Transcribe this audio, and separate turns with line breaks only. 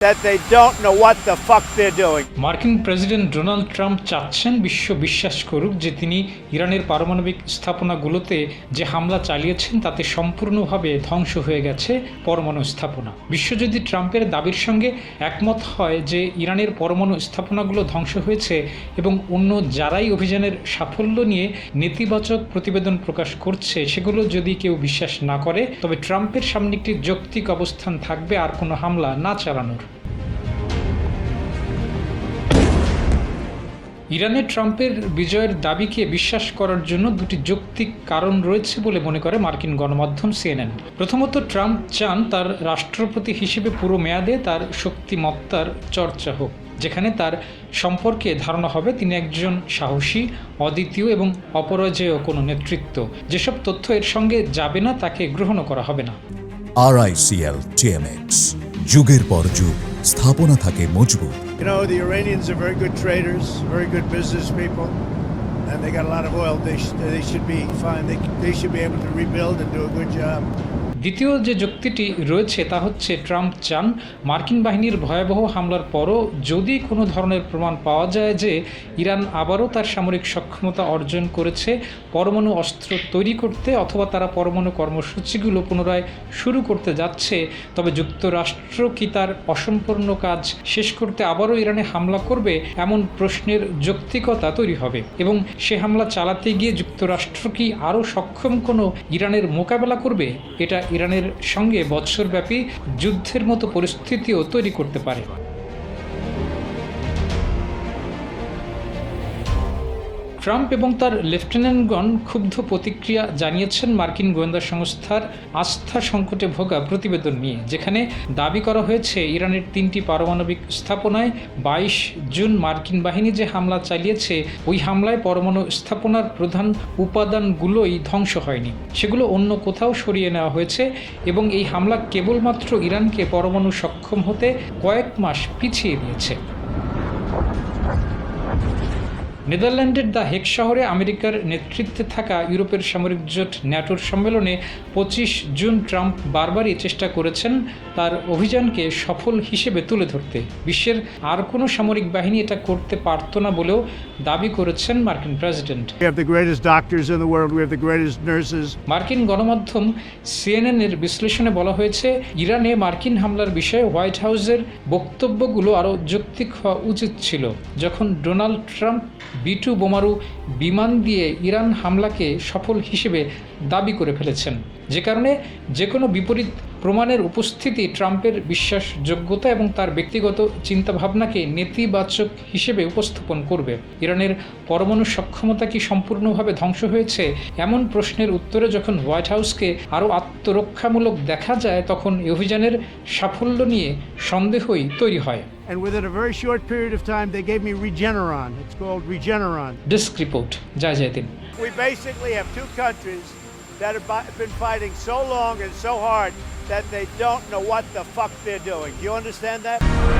that they don't know what the fuck they're doing.
মার্কিন president Donald Trump চাচ্ছেন বিশ্ব বিশ্বাস করুক যে তিনি ইরানের পারমাণবিক স্থাপনাগুলোতে যে হামলা চালিয়েছেন তাতে সম্পূর্ণভাবে ধ্বংস হয়ে গেছে পরমাণু স্থাপনা বিশ্ব যদি ট্রাম্পের দাবির সঙ্গে একমত হয় যে ইরানের পরমাণু স্থাপনাগুলো ধ্বংস হয়েছে এবং অন্য যারাই অভিযানের সাফল্য নিয়ে নেতিবাচক প্রতিবেদন প্রকাশ করছে, সেগুলো যদি কেউ বিশ্বাস না করে, তবে ট্রাম্পের সামনে একটি যৌক্তিক অবস্থান থাকবে আর কোনো হামলা না চালানোর ইরানে ট্রাম্পের বিজয়ের দাবিকে বিশ্বাস করার জন্য দুটি যৌক্তিক কারণ রয়েছে বলে মনে করে মার্কিন গণমাধ্যম সিএনএন। প্রথমত, ট্রাম্প চান তার রাষ্ট্রপতি হিসেবে পুরো মেয়াদে তার শক্তিমত্তার চর্চা হোক, যেখানে তার সম্পর্কে ধারণা হবে তিনি একজন সাহসী, অদ্বিতীয় এবং অপরাজেয় কোনো নেতৃত্ব। যেসব তথ্য এর সঙ্গে যাবে না, তাকে গ্রহণ করা হবে না।
যুগের পর যুগ স্থাপনা থাকে মজবুত
You know, the Iranians are very good traders, very good business people, and they got a lot of oil. They, sh- they should be fine. They, they should be able to rebuild and do a good job.
দ্বিতীয় যে যুক্তিটি রয়েছে তা হচ্ছে Trump চান মার্কিন বাহিনীর ভয়াবহ হামলার পরও যদি কোনো ধরনের প্রমাণ পাওয়া যায় যে ইরান আবারও তার সামরিক সক্ষমতা অর্জন করেছে, পরমাণু অস্ত্র তৈরি করতে অথবা তারা পরমাণু কর্মসূচিগুলো পুনরায় শুরু করতে যাচ্ছে, তবে যুক্তরাষ্ট্র কি তার অসম্পূর্ণ কাজ শেষ করতে আবারও ইরানে হামলা করবে এমন প্রশ্নের যৌক্তিকতা তৈরি হবে? এবং সে হামলা চালাতে গিয়ে যুক্তরাষ্ট্র কি আরও সক্ষম কোনো ইরানের মোকাবেলা করবে? এটা ইরানের সঙ্গে বৎসরব্যাপী যুদ্ধের মতো পরিস্থিতিও তৈরি করতে পারে। ট্রাম্প এবং তার লেফটেন্যান্টগণ ক্ষুব্ধ প্রতিক্রিয়া জানিয়েছেন মার্কিন গোয়েন্দা সংস্থার আস্থা সংকটে ভোগা প্রতিবেদন নিয়ে, যেখানে দাবি করা হয়েছে ইরানের তিনটি পারমাণবিক স্থাপনায় বাইশ জুন মার্কিন বাহিনী যে হামলা চালিয়েছে, ওই হামলায় পরমাণু স্থাপনার প্রধান উপাদানগুলোই ধ্বংস হয়নি। সেগুলো অন্য কোথাও সরিয়ে নেওয়া হয়েছে এবং এই হামলা কেবলমাত্র ইরানকে পরমাণু সক্ষম হতে কয়েক মাস পিছিয়ে দিয়েছে। নেদারল্যান্ডের দ্য হেক শহরে আমেরিকার নেতৃত্বে থাকা ইউরোপের সামরিক জোট ন্যাটোর সম্মেলনে পঁচিশ জুন ট্রাম্প বারবারই চেষ্টা করেছেন তার অভিযানকে সফল হিসেবে তুলে ধরতে। বিশ্বের আর কোনো সামরিক বাহিনী এটা করতে পারত না বলেও দাবি করেছেন মার্কিন প্রেসিডেন্ট. মার্কিন গণমাধ্যম সিএনএন এর বিশ্লেষণে বলা হয়েছে ইরানে মার্কিন হামলার বিষয়ে হোয়াইট হাউসের বক্তব্যগুলো আরও যৌক্তিক হওয়া উচিত ছিল। যখন ডোনাল্ড ট্রাম্প বি টু বোমারু বিমান দিয়ে ইরান হামলাকে সফল হিসেবে দাবি করে ফেলেছেন। যে কারণে যে কোনো বিপরীত প্রমাণের উপস্থিতি ট্রাম্পের বিশ্বাসযোগ্যতা এবং তার ব্যক্তিগত চিন্তাভাবনাকে নেতিবাচক হিসেবে উপস্থাপন করবে। ইরানের পরমাণু সক্ষমতা কি সম্পূর্ণভাবে ধ্বংস হয়েছে? এমন প্রশ্নের উত্তরে যখন হোয়াইট হাউসকে আরও আত্মরক্ষামূলক দেখা যায় তখন এই অভিযানের সাফল্য নিয়ে সন্দেহই তৈরি হয়।
And within a very short period of time, they gave me Regeneron. It's called Regeneron.
Desk report জয় জয় দিন
We basically have two countries that have been fighting so long and so hard that they don't know what the fuck they're doing. Do you understand that?